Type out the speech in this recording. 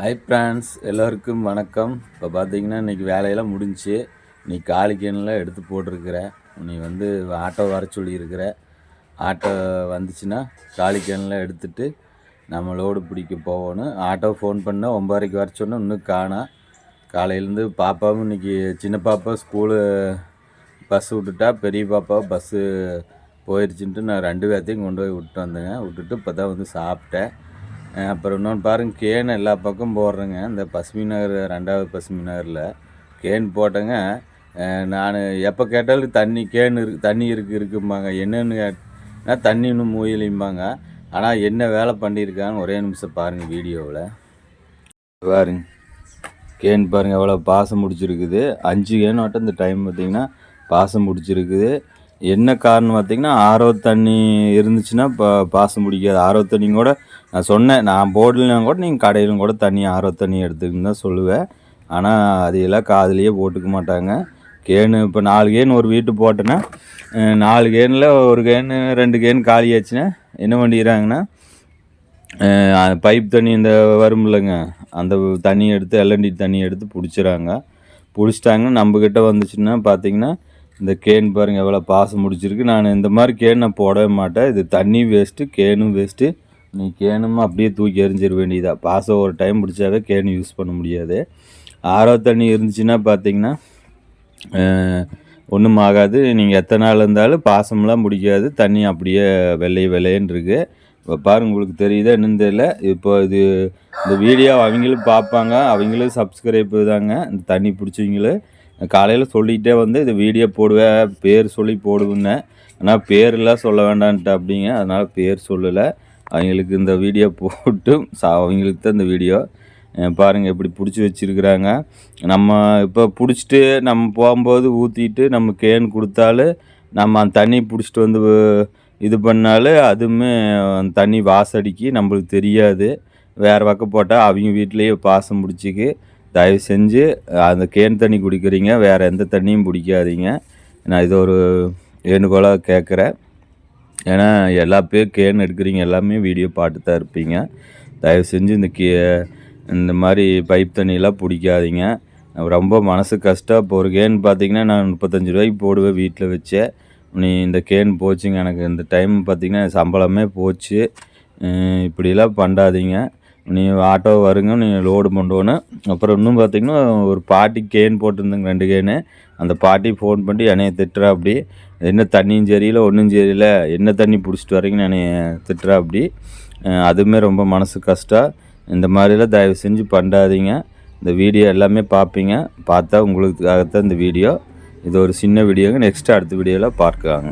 Hi friends எல்லோருக்கும் வணக்கம். இப்போ பார்த்தீங்கன்னா இன்றைக்கி வேலையெல்லாம் முடிஞ்சுச்சு நீ காலிக்கேனில் எடுத்து போட்டிருக்கிற நீ வந்து ஆட்டோ வர சொல்லியிருக்கிற ஆட்டோ வந்துச்சுன்னா காலிக்கேனில் எடுத்துட்டு நம்ம லோடு பிடிக்க போகணும். ஆட்டோ ஃபோன் பண்ணால் ஒம்பதரைக்கு வர சொன்னால் இன்னும் காணா. காலையிலேருந்து பாப்பாவும் இன்றைக்கி சின்ன பாப்பா ஸ்கூலு பஸ் விட்டுட்டா பெரிய பாப்பா பஸ்ஸு போயிடுச்சுன்ட்டு நான் ரெண்டு பேர்த்தையும் கொண்டு போய் விட்டு வந்தேங்க விட்டுட்டு இப்போ தான் வந்து சாப்பிட்டேன். அப்புறம் இன்னொன்று பாருங்கள் கேன் எல்லா பக்கம் போடுறேங்க. இந்த பசுமி நகர் ரெண்டாவது பசுமி நகரில் கேன் போட்டேங்க. நான் எப்போ கேட்டாலும் தண்ணி கேன் இருக்கு தண்ணி இருக்குது இருக்கும்பாங்க. என்னென்னு தண்ணி இன்னும் மூயலிம்பாங்க. ஆனால் என்ன வேலை பண்ணியிருக்காங்க ஒரே நிமிஷம் பாருங்கள் வீடியோவில். பாருங்க கேன் பாருங்கள் எவ்வளோ பாசம் முடிச்சிருக்குது. அஞ்சு கேன் இந்த டைம் பார்த்திங்கன்னா பாசம் முடிச்சிருக்குது. என்ன காரணம் பார்த்திங்கன்னா ஆரோ தண்ணி இருந்துச்சுன்னா இப்போ பாசம் பிடிக்காது ஆரோ தண்ணி கூட நான் சொன்னேன் நான் போடலனா கூட நீங்கள் கடையிலும் கூட தண்ணி ஆரோ தண்ணி எடுத்துக்கன்னு தான் சொல்லுவேன். ஆனால் அதையெல்லாம் காதுலேயே போட்டுக்க மாட்டாங்க. கேனு இப்போ நாலு கேன் ஒரு வீட்டு போட்டேன்னா நாலு கேனில் ஒரு கேனு ரெண்டு கேன் காலியாச்சுன்னா என்ன பண்ணிடுறாங்கன்னா பைப் தண்ணி இந்த வரும் இல்லைங்க அந்த தண்ணி எடுத்து எல்என்டி தண்ணி எடுத்து பிடிச்சிறாங்க. பிடிச்சிட்டாங்கன்னா நம்மக்கிட்ட வந்துச்சுன்னா பார்த்தீங்கன்னா இந்த கேன் பாருங்கள் எவ்வளோ பாசம் முடிச்சிருக்கு. நான் இந்த மாதிரி கேன் நான் போடவே மாட்டேன். இது தண்ணி வேஸ்ட்டு கேனும் வேஸ்ட்டு நீ கேனும் அப்படியே தூக்கி எறிஞ்சிட வேண்டியதா? பாசம் ஒரு டைம் பிடிச்சாவே கேன் யூஸ் பண்ண முடியாது. ஆரோ தண்ணி இருந்துச்சுன்னா பார்த்தீங்கன்னா ஒன்றும் ஆகாது. நீங்கள் எத்தனை நாள் இருந்தாலும் பாசம்லாம் முடிக்காது. தண்ணி அப்படியே வெள்ளை வெள்ளைன்னு இருக்குது இப்போ பாருங்க உங்களுக்கு தெரியுதா என்னன்னு தெரியல? இப்போ இது இந்த வீடியோ அவங்களும் பார்ப்பாங்க. அவங்களும் சப்ஸ்கிரைப் தாங்க. இந்த தண்ணி பிடிச்சவங்களும் காலையில் சொல்லிக்கிட்டே வந்து இது வீடியோ போடுவேன் பேர் சொல்லி போடுவேன்னே. ஆனால் பேரெலாம் சொல்ல வேண்டான்ட்டு அப்படிங்க. அதனால் பேர் சொல்லலை. அவங்களுக்கு இந்த வீடியோ போட்டு சா அவங்களுக்கு தான் இந்த வீடியோ பாருங்கள் எப்படி பிடிச்சி வச்சுருக்குறாங்க. நம்ம இப்போ பிடிச்சிட்டு நம்ம போகும்போது ஊற்றிட்டு நம்ம கேன் கொடுத்தாலும் நம்ம அந்த தண்ணி பிடிச்சிட்டு வந்து இது பண்ணாலும் அதுவுமே தண்ணி வாசடிக்கு நம்மளுக்கு தெரியாது. வேறு பக்கம் போட்டால் அவங்க வீட்லேயே பாசம் பிடிச்சிக்கு. தயவு செஞ்சு அந்த கேன் தண்ணி குடிக்கிறீங்க வேறு எந்த தண்ணியும் பிடிக்காதீங்க. நான் இது ஒரு வேணுகோளாக கேட்குறேன் ஏன்னா எல்லா பேர் கேன்னு எடுக்கிறீங்க எல்லாமே வீடியோ பாட்டு தான் இருப்பீங்க. தயவு செஞ்சு இந்த கே இந்த மாதிரி பைப் தண்ணியெல்லாம் பிடிக்காதீங்க. ரொம்ப மனசு கஷ்டம். இப்போ ஒரு கேன் பார்த்தீங்கன்னா நான் முப்பத்தஞ்சு ரூபாய்க்கு போடுவேன் வீட்டில் வச்சே. நீ இந்த கேன் போச்சுங்க எனக்கு இந்த டைம் பார்த்திங்கன்னா சம்பளமே போச்சு. இப்படிலாம் பண்ணாதீங்க. நீ ஆட்டோ வருங்க நீங்கள் லோடு பண்ணுவோன்னு. அப்புறம் இன்னும் பார்த்தீங்கன்னா ஒரு பாட்டி கேன் போட்டிருந்தேங்க ரெண்டு கேனு அந்த பாட்டி ஃபோன் பண்ணி என்னைய திட்டுறா அப்படி. என்ன தண்ணியும் சரியில்லை ஒன்றும் சரியில்லை என்ன தண்ணி பிடிச்சிட்டு வரீங்கன்னு என்னை திட்டுறா அப்படி. அதுவுமே ரொம்ப மனசு கஷ்டம் இந்த மாதிரிலாம் தயவு செஞ்சு பண்ணாதீங்க. இந்த வீடியோ எல்லாமே பார்ப்பீங்க பார்த்தா உங்களுக்காகத்தான் இந்த வீடியோ. இது ஒரு சின்ன வீடியோங்க. நெக்ஸ்ட்டு அடுத்த வீடியோவில் பார்க்கலாங்க.